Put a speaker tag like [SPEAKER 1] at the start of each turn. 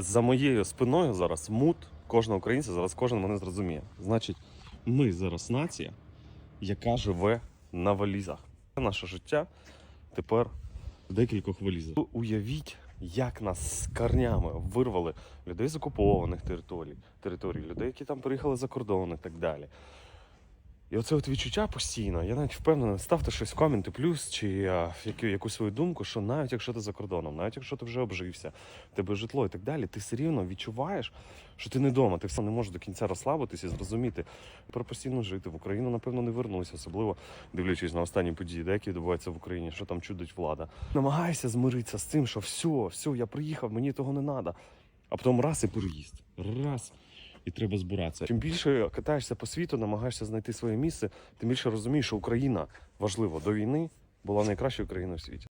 [SPEAKER 1] За моєю спиною зараз мут кожного українця, зараз кожен мене зрозуміє. Значить, ми зараз нація, яка живе на валізах. Наше життя тепер в декількох валізах. Уявіть, як нас з корнями вирвали людей з окупованих територій, територій, людей, які там приїхали за кордон і так далі. І оце от відчуття постійно. Я навіть впевнений, ставте щось в коменти плюс чи а, яку, якусь свою думку, що навіть якщо ти за кордоном, навіть якщо ти вже обжився, в тебе житло і так далі, ти все рівно відчуваєш, що ти не вдома, ти все не можеш до кінця розслабитися і зрозуміти про постійно жити. В Україну, напевно, не вернусь, особливо дивлячись на останні події, де які відбуваються в Україні, що там чудить влада. Намагайся змиритися з тим, що все, все, я приїхав, мені того не треба. А потім раз і переїзд. Раз. І треба збиратися. Чим більше катаєшся по світу, намагаєшся знайти своє місце, тим більше розумієш, що Україна важливо до війни була найкращою країною в світі.